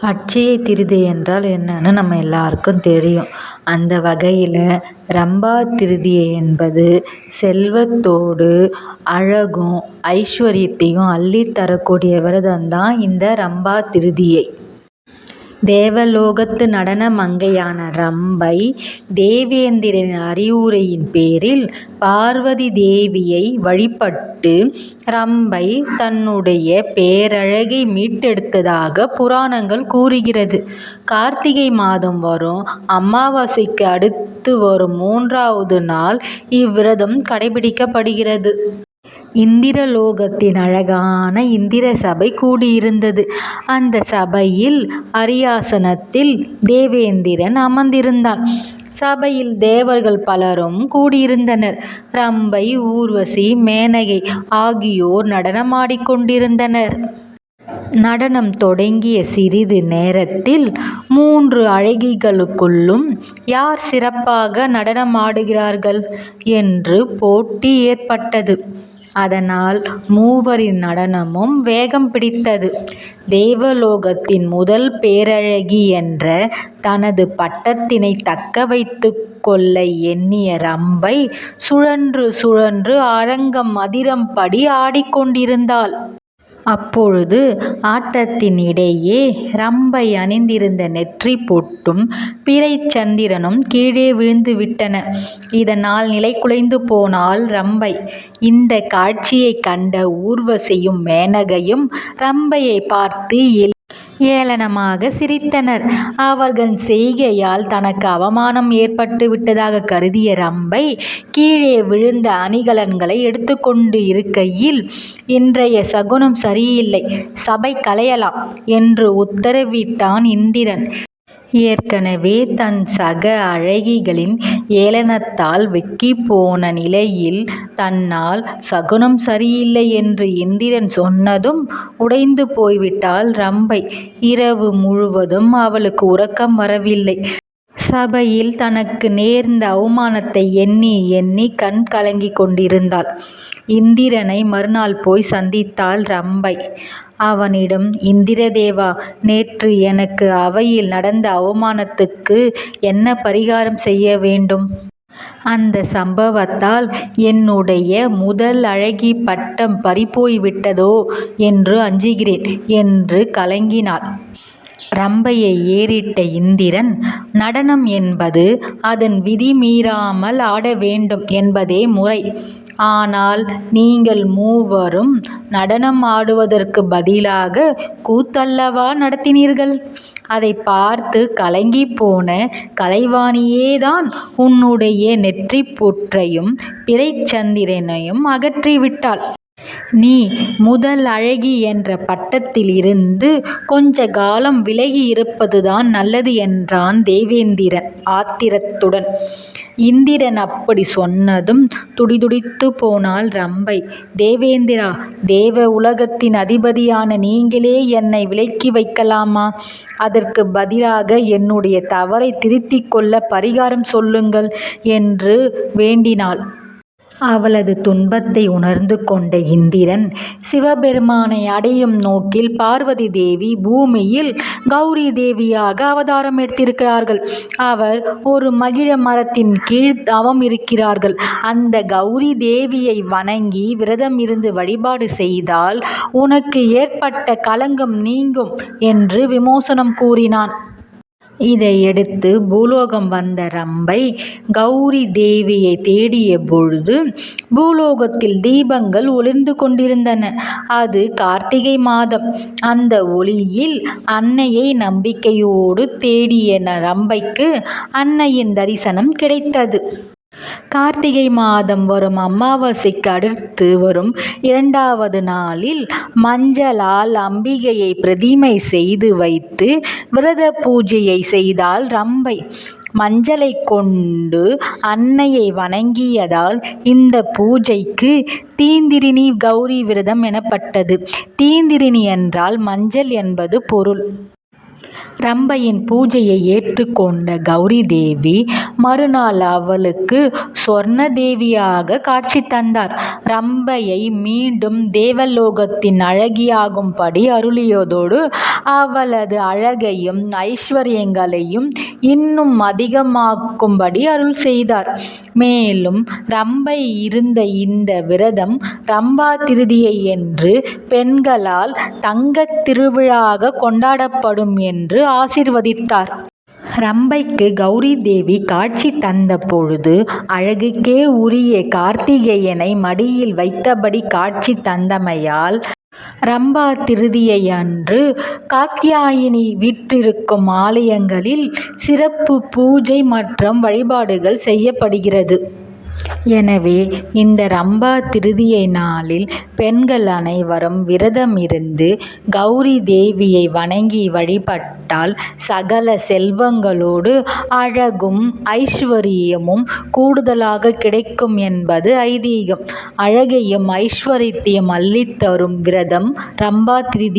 அட்சய திருதி என்றால் என்னன்னு நம்ம எல்லாருக்கும் தெரியும். அந்த வகையில் ரம்பா திருதியை என்பது செல்வத்தோடு அழகும் ஐஸ்வர்யத்தையும் அள்ளித் தரக்கூடிய விரதம் தான் இந்த ரம்பா திருதியை. தேவலோகத்து நடன மங்கையான ரம்பை தேவேந்திரனின் அறிவுரையின் பேரில் பார்வதி தேவியை வழிபட்டு ரம்பை தன்னுடைய பேரழகை மீட்டெடுத்ததாக புராணங்கள் கூறுகிறது. கார்த்திகை மாதம் வரும் அமாவாசைக்கு அடுத்து வரும் மூன்றாவது நாள் இவ்விரதம் கடைபிடிக்கப்படுகிறது. இந்திரலோகத்தின் அழகான இந்திர சபை கூடியிருந்தது. அந்த சபையில் அரியாசனத்தில் தேவேந்திரன் அமர்ந்திருந்தான். சபையில் தேவர்கள் பலரும் கூடியிருந்தனர். ரம்பை ஊர்வசி மேனகை ஆகியோர் நடனமாடிக்கொண்டிருந்தனர் நடனம் தொடங்கிய சிறிது நேரத்தில் மூன்று அழகிகளுக்குள்ளும் யார் சிறப்பாக நடனமாடுகிறார்கள் என்று போட்டி ஏற்பட்டது. அதனால் மூவரின் நடனமும் வேகம் பிடித்தது. தேவலோகத்தின் முதல் பேரழகி என்ற தனது பட்டத்தினை தக்க வைத்துக் கொள்ள எண்ணிய ரம்பை சுழன்று சுழன்று அரங்கம் அதிரும்படி ஆடிக்கொண்டிருந்தாள். அப்பொழுது ஆட்டத்தின் இடையே ரம்பை அணிந்திருந்த நெற்றிப் பொட்டும் பிறைச் சந்திரனும் கீழே விழுந்துவிட்டன. இதனால் நிலைகுலைந்து போனாள் ரம்பை. இந்தக் காட்சியைக் கண்ட ஊர்வசியும் மேனகையும் ரம்பையைப் பார்த்து ஏளனமாக சிரித்தனர். அவர்கள் செய்கையால் தனக்கு அவமானம் ஏற்பட்டு விட்டதாக கருதிய ரம்பை கீழே விழுந்த அணிகலன்களை எடுத்துக்கொண்டு இருக்கையில் இன்றைய சகுனம் சரியில்லை. சபை கலையலாம் என்று உத்தரவிட்டான் இந்திரன். ஏற்கனவே தன் சக அழகிகளின் ஏளனத்தால் வெக்கிப்போன நிலையில் தன்னால் சகுனம் சரியில்லை என்று இந்திரன் சொன்னதும் உடைந்து போய்விட்டாள் ரம்பை. இரவு முழுவதும் அவளுக்கு உறக்கம் வரவில்லை. சபையில் தனக்கு நேர்ந்த அவமானத்தை எண்ணி எண்ணி கண் கலங்கிக் கொண்டிருந்தாள். இந்திரனை மறுநாள் போய் சந்தித்தாள் ரம்பை. அவனிடம் இந்திரதேவா நேற்று எனக்கு அவையில் நடந்த அவமானத்துக்கு என்ன பரிகாரம் செய்ய வேண்டும்? அந்த சம்பவத்தால் என்னுடைய முதல் அழகி பட்டம் பறிபோய்விட்டதோ என்று அஞ்சுகிறேன் என்று கலங்கினாள். ரம்பையை ஏறிட்ட இந்திரன் நடனம் என்பது அதன் விதி மீறாமல் ஆடவேண்டும் என்பதே முறை. ஆனால் நீங்கள் மூவரும் நடனம் ஆடுவதற்குப் பதிலாக கூத்தல்லவா நடத்தினீர்கள். அதைப் கலங்கி போன கலைவாணியேதான் உன்னுடைய நெற்றிப் பொட்டையும் பிறைச்சந்திரனையும் அகற்றிவிட்டாள். நீ முதல் அழகி என்ற பட்டத்திலிருந்து கொஞ்ச காலம் விலகி இருப்பதுதான் நல்லது என்றான் தேவேந்திரன் ஆத்திரத்துடன். இந்திரன் அப்படி சொன்னதும் துடிதுடித்துப் போனாள் ரம்பை. தேவேந்திரா தேவ உலகத்தின் அதிபதியான நீங்களே என்னை விலக்கி வைக்கலாமா? அதற்குப் பதிலாக என்னுடைய தவறைத் திருத்திக் கொள்ள பரிகாரம் சொல்லுங்கள் என்று வேண்டினாள். அவளது துன்பத்தை உணர்ந்து கொண்ட இந்திரன் சிவபெருமானை அடையும் நோக்கில் பார்வதி தேவி பூமியில் கௌரி தேவியாக அவதாரம் எடுத்திருக்கிறார்கள். அவர் ஒரு மகிழ மரத்தின் கீழ் தவம் இருக்கிறார்கள். அந்த கௌரி தேவியை வணங்கி விரதம் இருந்து வழிபாடு செய்தால் உனக்கு ஏற்பட்ட களங்கம் நீங்கும் என்று விமோசனம் கூறினான். இதையடுத்து பூலோகம் வந்த ரம்பை கௌரி தேவியை தேடிய பொழுது பூலோகத்தில் தீபங்கள் ஒளிர்ந்து கொண்டிருந்தன. அது கார்த்திகை மாதம். அந்த ஒளியில் அன்னையை நம்பிக்கையோடு தேடிய ரம்பைக்கு அன்னையின் தரிசனம் கிடைத்தது. கார்த்திகை மாதம் வரும் அமாவாசைக்கு அடுத்து வரும் இரண்டாவது நாளில் மஞ்சளால் அம்பிகையை பிரதிமை செய்து வைத்து விரத பூஜையை செய்தால் ரம்பை. மஞ்சளைக் கொண்டு அன்னையை வணங்கியதால் இந்த பூஜைக்கு தீந்திரினி கௌரி விரதம் எனப்பட்டது. தீந்திரினி என்றால் மஞ்சள் என்பது பொருள். ரம்பையின் பூஜையை ஏற்றுக்கொண்ட கௌரி தேவி மறுநாள் அவளுக்கு சொர்ண தேவியாக காட்சி தந்தார். ரம்பையை மீண்டும் தேவலோகத்தின் அழகியாகும்படி அருளியதோடு அவளது அழகையும் ஐஸ்வர்யங்களையும் இன்னும் அதிகமாக்கும்படி அருள் செய்தார். மேலும் ரம்பை இருந்த இந்த விரதம் ரம்பா திருதியை என்று பெண்களால் தங்கத் திருவிழாக கொண்டாடப்படும் என்று ஆசிர்வதித்தார் ரம்பைக்கு கௌரி தேவி காட்சி தந்த பொழுது அழகுக்கே உரிய கார்த்திகேயனை மடியில் வைத்தபடி காட்சி தந்தமையால் ரம்பா திருதியை அன்று காத்தியாயினி வீற்றிருக்கும் ஆலயங்களில் சிறப்பு பூஜை மற்றும் வழிபாடுகள் செய்யப்படுகிறது. எனவே இந்த ரம்பா திருதியை நாளில் பெண்கள் அனைவரும் விரதம் இருந்து கௌரி தேவியை வணங்கி வழிபட்டால் சகல செல்வங்களோடு அழகும் ஐஸ்வர்யமும் கூடுதலாக கிடைக்கும் என்பது ஐதீகம். அழகையும் ஐஸ்வர்யத்தையும் அள்ளித்தரும் விரதம் ரம்பா திருதி.